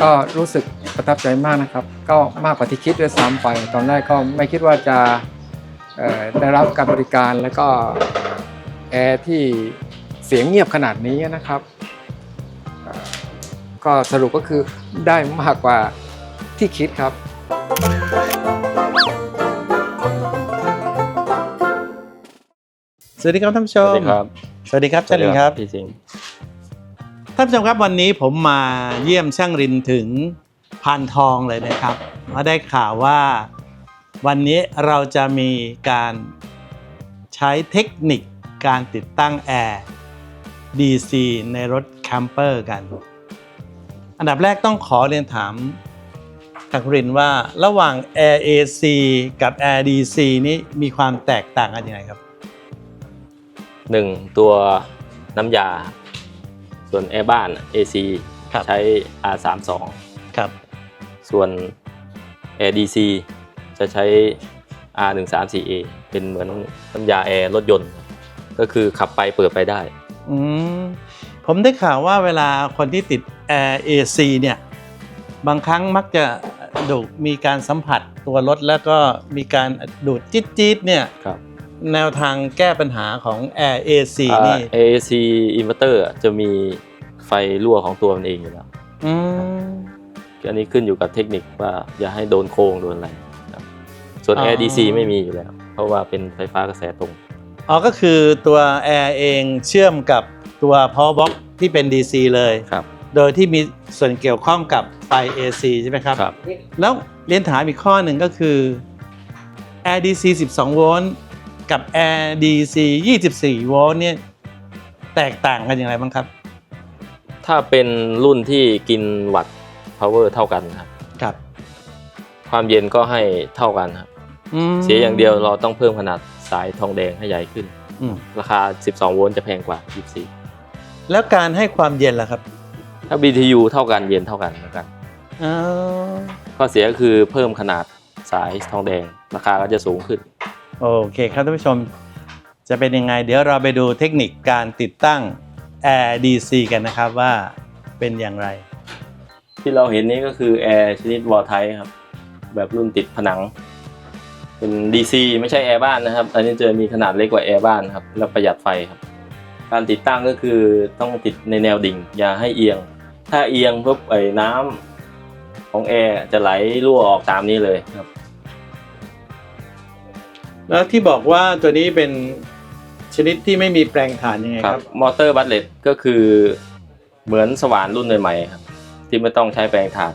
ก็รู้สึกประทับใจมากนะครับ ก็มากกว่าที่คิดด้วยซ้ำไป ตอนแรกก็ไม่คิดว่าจะเอ่อได้รับการบริการแล้วก็แอร์ที่เสียงเงียบขนาดนี้นะครับเอ่อก็สรุปก็คือได้มากกว่าที่คิดครับสวัสดีครับท่านผู้ชสมวัสดีครับสวัสดีครับช่างรินครับพี่สิงห์ ท่านผู้ชมครับวันนี้ผมมาเยี่ยมช่างรินถึงพานทองเลยนะครับมาได้ข่าวว่าวันนี้เราจะมีการใช้เทคนิคการติดตั้งแอร์ DC ในรถแคมเปอร์กัน อันดับแรกต้องขอเรียนถามทางรินว่าระหว่าง Air AC กับ Air DC นี้มีความแตกต่างกันยังไงครับ หนึ่งตัวน้ำยา ส่วนแอร์บ้าน AC ครับ ใช้ R32 ครับ ส่วน Air DC จะใช้ R134A เป็นเหมือนน้ำยาแอร์รถยนต์ ก็คือขับไปเปิดไปได้ อืมผมได้ข่าวว่าเวลาคนที่ติด Air AC เนี่ย บางครั้งมักจะดูดมีการสัมผัสตัวรถแล้วก็มีการดูดจี๊ดๆเนี่ย ครับ แนวทางแก้ปัญหาของ Air AC นี่อ่า AC inverter จะมีไฟรั่วของตัวมันเองอยู่แล้วอืมอันนี้ขึ้นอยู่กับเทคนิคว่าอย่าให้โดนโค้งโดนอะไรครับส่วนอ๋อ Air DC ไม่มีอยู่แล้ว เพราะว่าเป็นไฟฟ้ากระแสตรงอ๋อก็คือตัว Air เองเชื่อมกับตัว power box ที่เป็น DC เลยครับ โดยที่มีส่วนเกี่ยวข้องกับไฟ AC ใช่ไหมครับ ครับ แล้วเรียนถามอีกข้อหนึ่งก็คือ Air DC 12 โวลต์ กับ Air DC 24 โวลต์เนี่ยแตกต่างกันอย่างไรบ้างครับ ถ้าเป็นรุ่นที่กินวัตต์ power เท่ากันครับ ครับ ความเย็นก็ให้เท่ากันครับมเสียอย่างเดียวเราต้องเพิ่มขนาดสายทองแดงให้ใหญ่ขึ้น อืมราคา 12 โวลต์จะแพงกว่าแล้วการให้ความเย็นล่ะครับ24ถ้า BTU เท่ากันเย็นเท่ากันเหมือนกันอ๋อข้อเสียก็คือเพิ่มขนาดสายทองแดง ราคาก็จะสูงขึ้น โอเคครับท่านผู้ชมจะเป็นยังไง เดี๋ยวเราไปดูเทคนิคการติดตั้ง Air DC กันนะครับว่าเป็นอย่างไร ที่เราเห็นนี้ก็คือแอร์ชนิดวอลไทครับ แบบรุ่นติดผนัง เป็น DC ไม่ใช่แอร์บ้านนะครับ อันนี้จะมีขนาดเล็กกว่าแอร์บ้านครับ แล้วประหยัดไฟครับ การติดตั้งก็คือต้องติดในแนวดิ่ง อย่าให้เอียง ถ้าเอียงปุ๊บไอ้น้ำของแอร์จะไหลรั่วออกตามนี้เลยครับ แล้วที่บอกว่าตัวนี้เป็นชนิดที่ไม่มีแปลงถ่านยังไงคครัรับบมอเตอร์บัตเลตก็คือเหมือนสว่านรุ่นใหม่ๆครับที่ไม่ต้องใช้แปลงถ่าน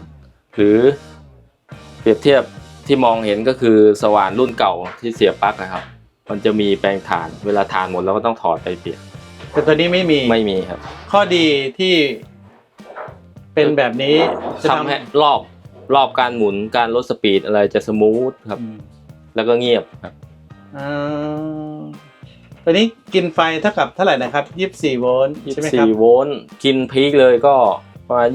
หรือเปรียบเทียบที่มองเห็นก็คือสว่านรุ่นเก่าที่เสียบปลั๊กนะครับ มันจะมีแปลงถ่าน เวลาถ่านหมดเราก็ต้องถอดไปเปลี่ยนแต่ตัวนี้ไม่มีไม่มีครับ ข้อดีที่เป็นแบบนี้จะทำให้รอบรอบการหมุนการลดสปีดอะไรจะสมูทครับอืมแล้วก็เงียบครับ อ่าตัวนี้กินไฟเท่ากับเท่าไหร่นะครับ24โวลต์ใช่ไหมครับ24โวลต์กินพีคเลยก็ประมาณ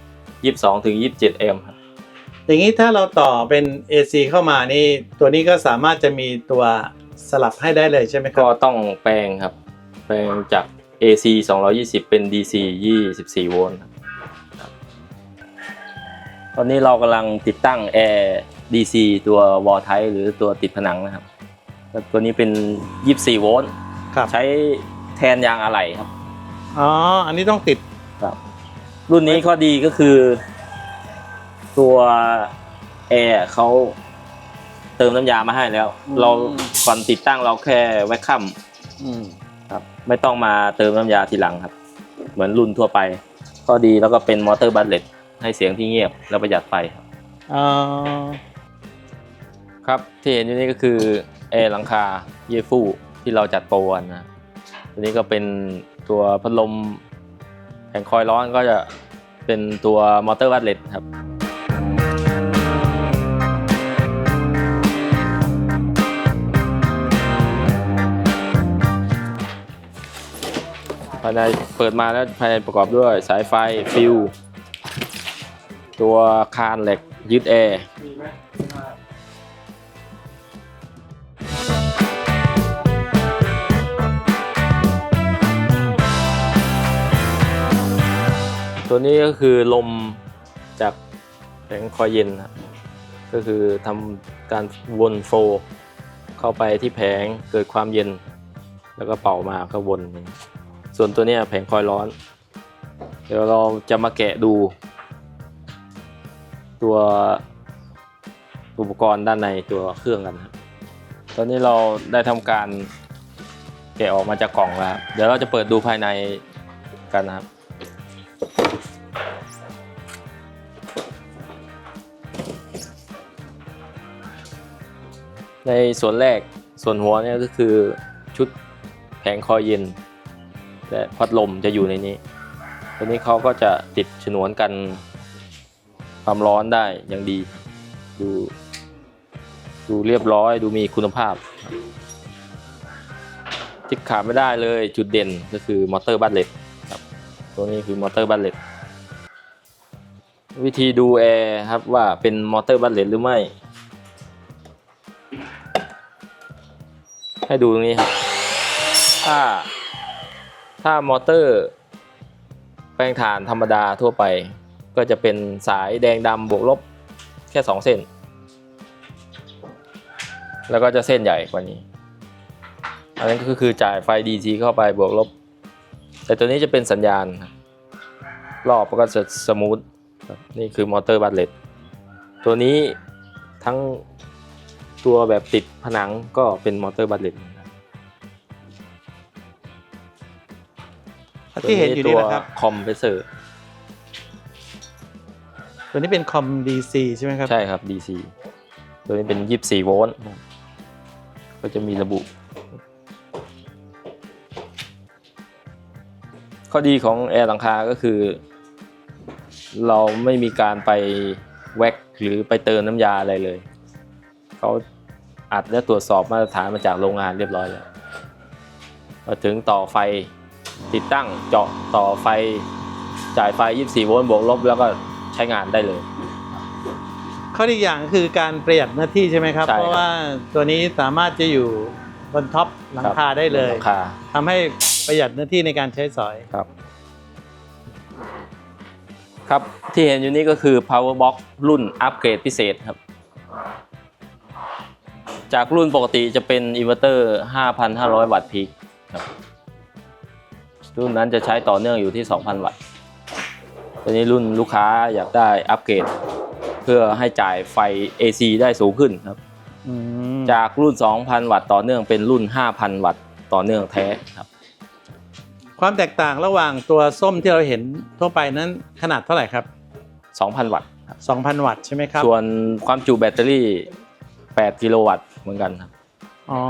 27 22ถึง27แอมป์ครับอย่างนี้ถ้าเราต่อเป็น AC เข้ามานี่ ตัวนี้ก็สามารถจะมีตัวสลับให้ได้เลยใช่ไหมครัก็บต้องแปลงครับ แปลงจาก AC 220 เป็น DC 24โวลต์ครับตอนนี้เรากำลังติดตั้งแอร์ DC ตัววอลไทหรือตัวติดผนังนะครับแล้ว ตัวนี้เป็น 24 โวลต์ครับใช้แทนยางอะไหล่ครับ อ๋อ อันนี้ต้องติด ครับ รุ่นนี้ข้อดีก็คือ ตัวแอร์เขาเติมน้ำยามาให้แล้ว อืม เราก่อนติดตั้งเราแค่แวคคัมอืมครับ ไม่ต้องมาเติมน้ำยาทีหลังครับ เหมือนรุ่นทั่วไปก็ดีแล้วก็เป็นมอเตอร์บัตเลตให้เสียงที่เงียบและประหยัดไฟครับอ๋อครับที่เห็นอยู่นี่ก็คือ แอร์หลังคาเยฟู่ที่เราจัดโปรกันนะตัวนี้ก็เป็นตัวพัดลมแผงคอยล์ร้อนก็จะเป็นตัวมอเตอร์บัตเลตครับภายในเปิดมาแล้วภายในประกอบด้วยสายไฟฟิวตัวคานเหล็กยึดแอร์ ตัวนี้ก็คือลมจากแผงคอยเย็นครับก็คือทำการวนโฟล์เข้าไปที่แผงเกิดความเย็น แล้วก็เป่ามาก็วนอย่างนี้ส่วนตัวนี้แผงคอยร้อน เดี๋ยวเราจะมาแกะดู ตัวอุปกรณ์ด้านในตัวเครื่องกันครับตอนนี้เราได้ทำการแกะออกมาจากกล่องแล้ว เดี๋ยวเราจะเปิดดูภายในกันนะครับ ในส่วนแรกส่วนหัวเนี่ยก็คือชุดแผงคอยเย็น และพัดลมจะอยู่ในนี้ ตัวนี้เขาก็จะติดฉนวนกันความร้อนได้อย่างดี ดูดูเรียบร้อยดูมีคุณภาพ ที่ขาดไม่ได้เลยจุดเด่นก็คือมอเตอร์บัตเล็ตครับตัวนี้คือมอเตอร์บัตเล็ตวิธีดูแอร์ครับว่าเป็นมอเตอร์บัตเล็ตหรือไม่ ให้ดูตรงนี้ครับ ถ้า ถ้ามอเตอร์ แปลงถ่านธรรมดาทั่วไป ก็จะเป็นสายแดงดำบวกลบแค่ 2 เส้น แล้วก็จะเส้นใหญ่กว่านี้ อันนั้นก็คือจ่ายไฟ DC เข้าไปบวกลบ แต่ตัวนี้จะเป็นสัญญาณครับรอบก็จะสมูทครับนี่คือมอเตอร์บัตเลตตัวนี้ทั้ง ตัวแบบติดผนังก็เป็นมอเตอร์บัตเลตที่เห็นอยู่นี่นะครับคอมเพรสเซอร์ตัวนี้เป็นคอม DC ใช่ไหมครับ ใช่ครับ DC ตัวนี้เป็น 24 โวลต์นะครับก็จะมีระบุ ข้อดีของแอร์หลังคาก็คือ เราไม่มีการไปแว็กหรือไปเติมน้ำยาอะไรเลย เขาอัดและตรวจสอบมาตรฐานมาจากโรงงานเรียบร้อยแล้วมาถึงต่อไฟติดตั้งเจาะต่อไฟจ่ายไฟ 24 โวลต์บวกลบแล้วก็ใช้งานได้เลย ข้อดีอย่างก็คือการประหยัดหน้าที่ใช่ไหมครับ ใช่ครับ เพราะว่าตัวนี้สามารถจะอยู่บนท็อปหลังคาได้เลยหลังคาทำให้ประหยัดเนื้อที่ในการใช้สอย ครับ ครับที่เห็นอยู่นี้ก็คือ power box รุ่นอัปเกรดพิเศษครับ จากรุ่นปกติจะเป็นอินเวอร์เตอร์ 5,500 วัตต์พีคครับรุ่นนั้นจะใช้ต่อเนื่องอยู่ที่ 2,000 วัตต์ตอนนี้รุ่นลูกค้าอยากได้อัปเกรด เพื่อให้จ่ายไฟ AC ได้สูงขึ้นครับอืมจากรุ่น 2,000 วัตต์ต่อเนื่องเป็นรุ่น 5,000 วัตต์ต่อเนื่องแท้ครับ ความแตกต่างระหว่างตัวส้มที่เราเห็นทั่วไปนั้นขนาดเท่าไหร่ครับ 2,000 วัตต์ครับ2,000 วัตต์ใช่ไหมครับ ส่วนความจุแบตเตอรี่ 8 กิโลวัตต์ เหมือนกันครับ อ๋อ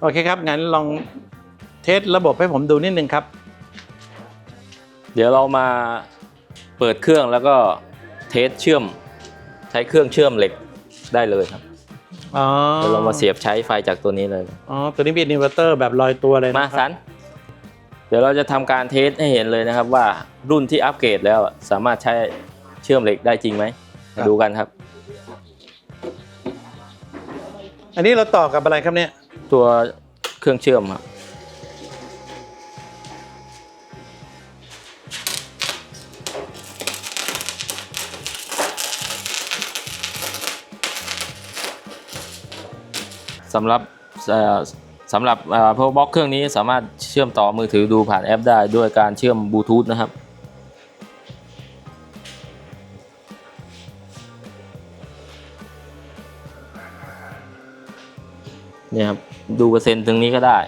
โอเคครับ งั้นลองเทสระบบให้ผมดูนิดนึงครับ เดี๋ยวเรามาเปิดเครื่องแล้วก็เทสเชื่อมใช้เครื่องเชื่อมเหล็กได้เลยครับอ๋อเดี๋ยวเรามาเสียบใช้ไฟจากตัวนี้เลยอ๋อ ตัวนี้เป็นอินเวอร์เตอร์แบบลอยตัวเลยมานะคสัรับนเดี๋ยวเราจะทำการเทสให้เห็นเลยนะครับว่ารุ่นที่อัปเกรดแล้วสามารถใช้เชื่อมเหล็กได้จริงไหมมาดูกันครับ อันนี้เราต่อกับอะไรครับเนี่ย ตัวเครื่องเชื่อมครับสำหรับสำหรับเอ่อ power box เครื่องนี้สามารถเชื่อมต่อมือถือดูผ่านแอปได้ด้วยการเชื่อมบลูทูธนะครับ เนี่ยครับดูเปอร์เซ็นต์ตรงนี้ก็ได้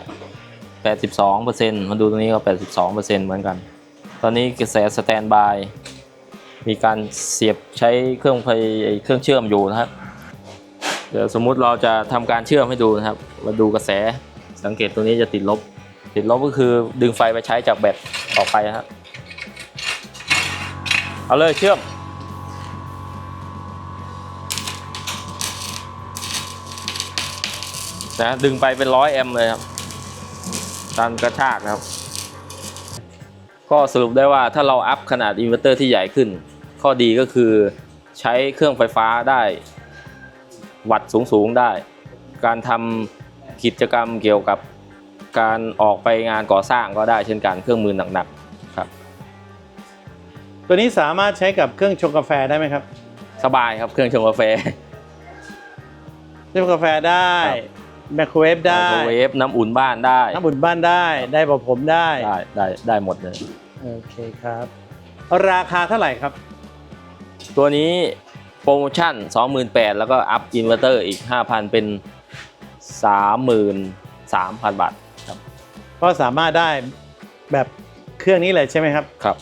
82เปอร์เซ็นต์มาดูตรงนี้ก็ 82เปอร์เซ็นต์เหมือนกัน ตอนนี้กระแสสแตนบายมีการเสียบใช้เครื่องไฟเครื่องเชื่อมอยู่นะครับ เดี๋ยวสมมุติเราจะทำการเชื่อมให้ดูนะครับ มาดูกระแสสังเกตตรงนี้จะติดลบ ติดลบก็คือดึงไฟไปใช้จากแบตต่อไปนะครับ เอาเลยเชื่อม นะดึงไปเป็นร้อยแอมป์เลยครับตามกระชากนะครับ ก็สรุปได้ว่าถ้าเราอัพขนาดอินเวอร์เตอร์ที่ใหญ่ขึ้น ข้อดีก็คือใช้เครื่องไฟฟ้าได้วัตต์สูงๆได้ การทำกิจกรรมเกี่ยวกับการออกไปงานก่อสร้างก็ได้เช่นกันเครื่องมือหนักๆครับ ตัวนี้สามารถใช้กับเครื่องชงกาแฟได้ไหมครับ สบายครับเครื่องชงกาแฟชงกาแฟได้ครับ ไมโครเวฟได้ไมโครเวฟน้ำอุ่นบ้านได้ น้ำบุญบ้านได้ ได้บอกผมได้ ได้ได้ได้หมดเลย โอเคครับ ราคาเท่าไหร่ครับ ตัวนี้โปรโมชั่น 28,000แล้วก็อัพอินเวอร์เตอร์อีก 5,000 เป็น 33,000 บาทครับ ก็สามารถได้แบบเครื่องนี้เลยใช่ไหมครับ ครับ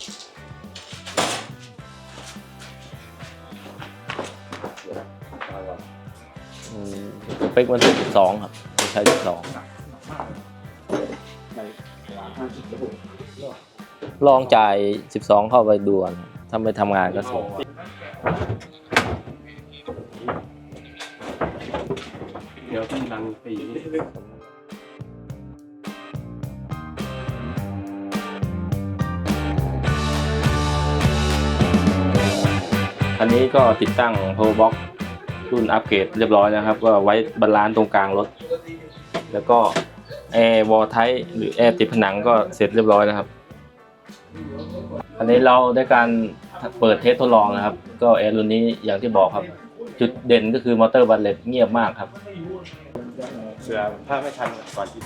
เปคมันถึง12ครับไม่ใช่12ลองจ่าย12เข้าไปดูก่อนถ้าไม่ทำงานก็ส่งเดี๋ยวต้องดังปีอันนี้ก็ติดตั้ง power box รุ่นอัปเกรดเรียบร้อยแล้วครับ ก็ไว้บรรลานซ์ตรงกลางรถ แล้วก็แอร์วอลไทหรือแอร์ติดผนังก็เสร็จเรียบร้อยนะครับอันนี้เราได้การเปิดเทสทดลองนะครับ ก็แอร์รุ่นนี้อย่างที่บอกครับ จุดเด่นก็คือมอเตอร์บัลเลตเงียบมากครับเสือถ้าไม่ทันก่อนที่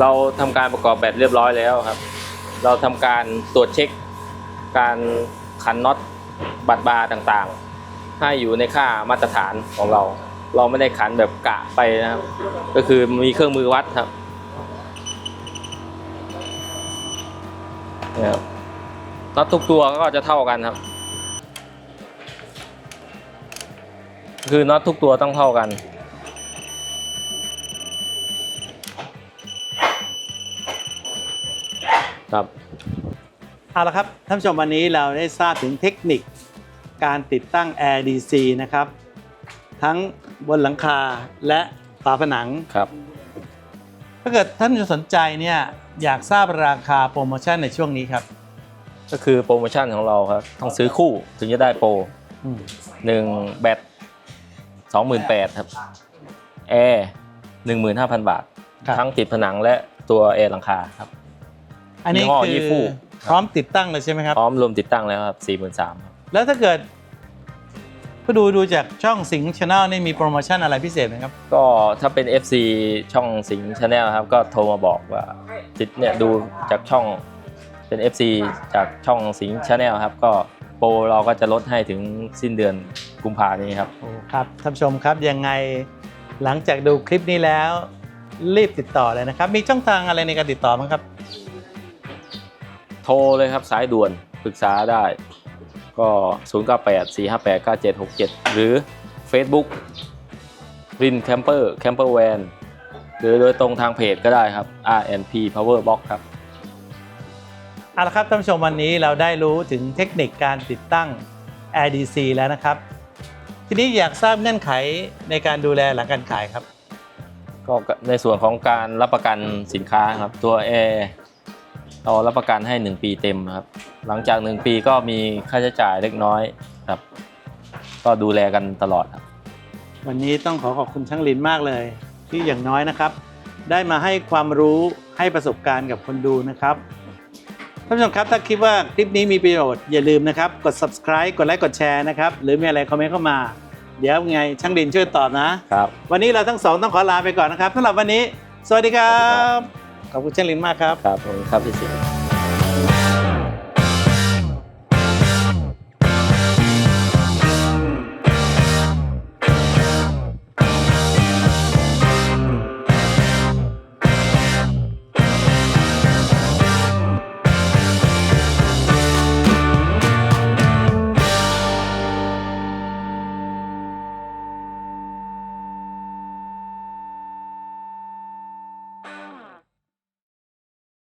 เราทำการประกอบแบตเรียบร้อยแล้วครับ เราทำการตรวจเช็คการขันน็อตบัดบาร์ต่างๆ ให้อยู่ในค่ามาตรฐานของเรา เราไม่ได้ขันแบบกะไปนะครับ ก็คือมีเครื่องมือวัดครับนะครับน็อตทุกตัวก็จะเท่ากันครับ คือน็อตทุกตัวต้องเท่ากันครับเอาละครับท่านผู้ชมวันนี้เราได้ทราบถึงเทคนิค การติดตั้ง Air DC นะครับ ทั้งบนหลังคาและฝาผนัง ครับ ถ้าเกิดท่านสนใจเนี่ยอยากทราบราคาโปรโมชั่นในช่วงนี้ครับ ก็คือโปรโมชั่นของเราครับต้องซื้อคู่ถึงจะได้โปรอืมหนึ่งแบตสองหมื่นแปดครับแอร์หนึ่งหมื่นห้าพันบาท ครับทั้งติดผนังและตัวแอร์หลังคาครับ อันนี้ยี่ห้อคืยี่อ ฟู่ พร้อมติดตั้งเลยใช่ไหมครับ พร้อมรวมติดตั้งแล้วครับสี่หมื่นสามครับ แล้วถ้าเกิดผู้ดูดูจากช่องสิงห์ชาแนลนี่มีโปรโมชั่นอะไรพิเศษไหมครับ ก็ถ้าเป็น FC ช่องสิงห์ชาแนลครับ ก็โทรมาบอกว่าติดเนี่ยดูจากช่องเป็น FC จากช่องสิงห์ชาแนลครับ ก็โปรเราก็จะลดให้ถึงสิ้นเดือนกุมภานี้ครับ ครับท่านผู้ชมครับยังไงหลังจากดูคลิปนี้แล้ว รีบติดต่อเลยนะครับ มีช่องทางอะไรในการติดต่อบ้างครับ โทรเลยครับสายด่วนปรึกษาได้ ก็ 0 9 8 4 5 8 9 7 6 7 หรือ Facebook รินแคมเปอร์แคมเปอร์แวนหรือโดยตรงทางเพจก็ได้ครับ RNP Power Box ครับเอาละครับท่านผู้ชมวันนี้เราได้รู้ถึงเทคนิคการติดตั้ง Air DC แล้วนะครับ ทีนี้อยากทราบเงื่อนไขในการดูแลหลังการขายครับ ก็ในส่วนของการรับประกันสินค้าครับตัวแอร์ เรารับประกันให้ 1 ปีเต็มครับ หลังจาก 1 ปีก็มีค่าใช้จ่ายเล็กน้อยครับ ก็ดูแลกันตลอดครับ วันนี้ต้องขอขอบคุณช่างลินมากเลย ที่อย่างน้อยนะครับ ได้มาให้ความรู้ให้ประสบการณ์กับคนดูนะครับท่านผู้ชมครับถ้าคิดว่าคลิปนี้มีประโยชน์อย่าลืมนะครับ กด subscribe กดไลค์กดแชร์นะครับ หรือมีอะไรคอมเมนต์เข้ามา เดี๋ยวไงช่างลินช่วยตอบนะครับ วันนี้เราทั้งสองต้องขอลาไปก่อนนะครับสำหรับวันนี้ สวัสดีครับ ขอบคุณเช่นลินมากครับ ครับผมครับพี่สิงห์